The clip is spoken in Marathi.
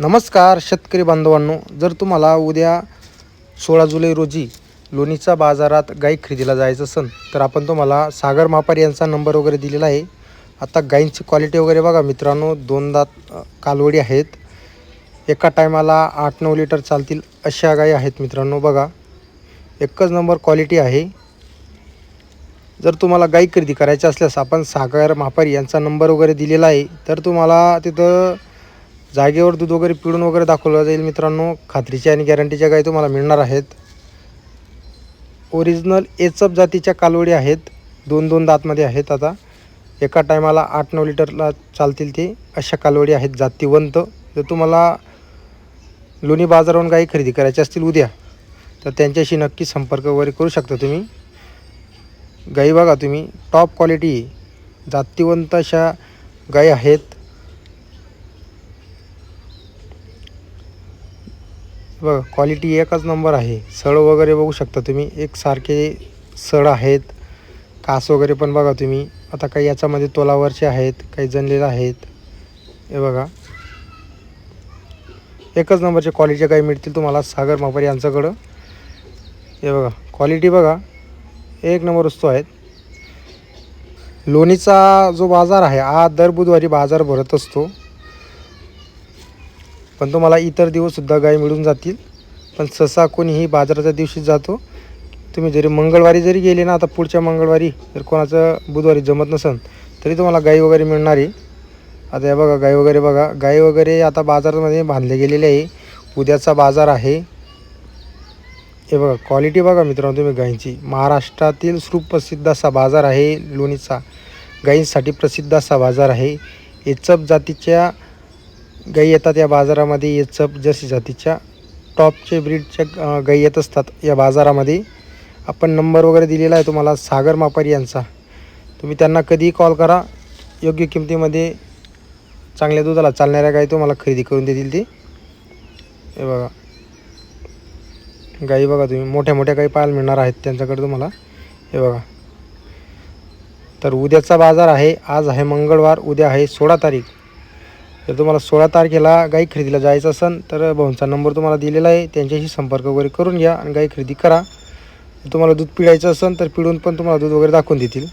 नमस्कार शेतकरी बांधवांनो. जर तुम्हाला उद्या सोळा जुलै रोजी लोणीचा बाजारात गाई खरेदीला जायचं असेल तर आपण तुम्हाला सागर मापार यांचा नंबर वगैरे दिलेला आहे. आता गाईंची क्वालिटी वगैरे बघा मित्रांनो दोन दात कालवडी आहेत. एका टायमाला आठ नऊ लिटर चालतील अशा गाई आहेत मित्रांनो बघा. एकच नंबर क्वालिटी आहे. जर तुम्हाला गाई खरेदी करायची असल्यास आपण सागर मापारी यांचा नंबर वगैरे दिलेला आहे. तर तुम्हाला तिथं जागेवर दूध वगैरे पिळून वगैरे दाखवलं जाईल मित्रांनो. खात्रीच्या आणि गॅरंटीच्या गाई तुम्हाला मिळणार आहेत. ओरिजिनल एचप जातीच्या कालवडी आहेत. दोन दोन दातमध्ये आहेत आता. एका टायमाला आठ नऊ लिटरला चालतील ते. अशा कालवडी आहेत जातीवंत. जर तुम्हाला लोणी बाजारावरून गाई खरेदी करायची असतील उद्या तर त्यांच्याशी नक्की संपर्क वगैरे करू शकता तुम्ही. गाई बघा तुम्ही. टॉप क्वालिटी जातीवंत अशा गाई आहेत. बघा क्वालिटी एकच नंबर आहे. सळ वगैरे बघू शकता तुम्ही. एकसारखे सळ आहेत. कास वगैरे पण बघा तुम्ही. आता काही याच्यामध्ये तोलावरचे आहेत काही जनलेले आहेत. हे बघा. एकच नंबरचे क्वालिटी काही मिळतील तुम्हाला सागर मापारी यांच्याकडं. हे बघा क्वालिटी बघा. एक नंबर वस्तू आहेत. लोणीचा जो बाजार आहे हा दर बुधवारी बाजार भरत असतो. पण तुम्हाला इतर दिवससुद्धा गाय मिळून जातील. पण सहसा कोणीही बाजाराच्या दिवशी जातो. तुम्ही जरी मंगळवारी जरी गेले ना आता पुढच्या मंगळवारी जर कोणाचं बुधवारी जमत नसेल तरी तुम्हाला गाई वगैरे मिळणार. आहे आता हे बघा गाई वगैरे बघा. गाई वगैरे आता बाजारामध्ये बांधले गेलेले आहे. उद्याचा बाजार आहे. हे बघा क्वालिटी बघा मित्रांनो तुम्ही गाईंची. महाराष्ट्रातील सुप्रसिद्ध असा बाजार आहे लोणीचा. गाईंसाठी प्रसिद्ध असा बाजार आहे. एचप जातीच्या गाई येतात या बाजारामध्ये येचप जर्सी जातीच्या टॉपचे ब्रीडच्या गाई येत असतात या बाजारामध्ये. आपण नंबर वगैरे दिलेला आहे तुम्हाला सागर मापारी यांचा. तुम्ही त्यांना कधीही कॉल करा. योग्य किमतीमध्ये चांगल्या दुधाला चालणाऱ्या गाई तुम्हाला खरेदी करून देतील ते. हे बघा. गाई बघा तुम्ही मोठ्या मोठ्या गाई पाहायला मिळणार आहेत त्यांच्याकडे तुम्हाला. हे बघा. तर उद्याचा बाजार आहे आज आहे मंगळवार उद्या आहे सोळा तारीख. जर तुम्हाला सोळा तारखेला गाई खरेदीला जायचं असेल तर भाऊंचा नंबर तुम्हाला दिलेला आहे. त्यांच्याशी संपर्क वगैरे करून घ्या आणि गाई खरेदी करा. तुम्हाला दूध पिळायचं असेल तर पिळून पण तुम्हाला दूध वगैरे दाखवून देतील.